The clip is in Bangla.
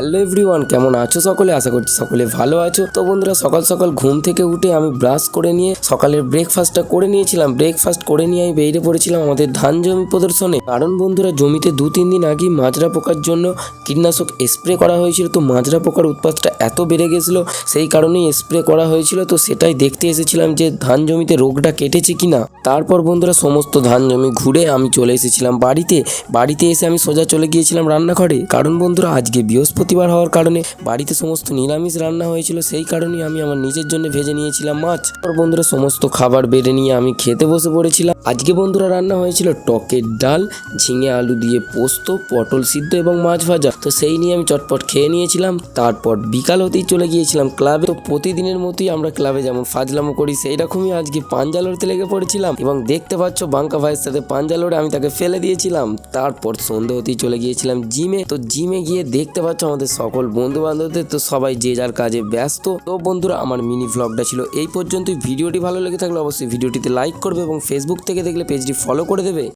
হ্যালো এভরিওয়ান কেমন আছো সকলে? আশা করছি সকলে ভালো আছো। তো বন্ধুরা, সকাল সকাল ঘুম থেকে উঠে আমি ব্রাশ করে নিয়ে সকালের ব্রেকফাস্টটা করে নিয়েছিলাম। ব্রেকফাস্ট করে নিয়ে আমি বেরিয়ে পড়েছিলাম আমাদের ধান জমি প্রদর্শনে। কারণ বন্ধুরা, জমিতে দু, তিন দিন আগে মাজরা পোকার জন্য কীটনাশক স্প্রে করা হয়েছিল। তো মাজরা পোকার উৎপাতটা এত বেড়ে গেছিল, সেই কারণেই স্প্রে করা হয়েছিল। তো সেটাই দেখতে এসেছিলাম যে ধান জমিতে রোগটা কেটেছে কি না তারপর বন্ধুরা, সমস্ত ধান জমি ঘুরে আমি চলে এসেছিলাম বাড়িতে। বাড়িতে এসে আমি সোজা চলে গিয়েছিলাম রান্নাঘরে। কারণ বন্ধুরা, আজকে বৃহস্পতিবার হওয়ার কারণে বাড়িতে সমস্ত নিরামিষ রান্না হয়েছিল, সেই কারণেই আমি আমার নিজের জন্য ভেজে নিয়েছিলাম মাছ। তারপর বন্ধুরা সমস্ত খাবার বেড়ে নিয়ে আমি খেতে বসে পড়েছিলাম। আজকে বন্ধুরা রান্না হয়েছিল টকের ডাল, ঝিঙে আলু দিয়ে পোস্ত, পটল সিদ্ধ এবং মাছ ভাজা। তো সেই নিয়ে আমি চটপট খেয়ে নিয়েছিলাম। তারপর বিকাল হতেই চলে গিয়েছিলাম ক্লাবে। তো প্রতিদিনের মতোই আমরা ক্লাবে যেমন ফাজলামো করি সেই রকমই আজকে পাঞ্জা লড়তে লেগে পড়েছিলাম। এবং দেখতে পাচ্ছ বাঙ্কা ভাইয়ের সাথে পাঞ্জা লড়ে আমি তাকে ফেলে দিয়েছিলাম। তারপর সন্ধে হতেই চলে গিয়েছিলাম জিমে। তো জিমে গিয়ে দেখতে পাচ্ছ আমাদের সকল বন্ধু বান্ধবদের তো সবাই যে যার কাজে ব্যস্ত। তো বন্ধুরা, আমার মিনি ভ্লগটা ছিল এই পর্যন্তই। ভিডিওটি ভালো লেগে থাকলে অবশ্যই ভিডিওটিতে লাইক করবে এবং ফেসবুক থেকে দেখলে পেজটি ফলো করে দেবে।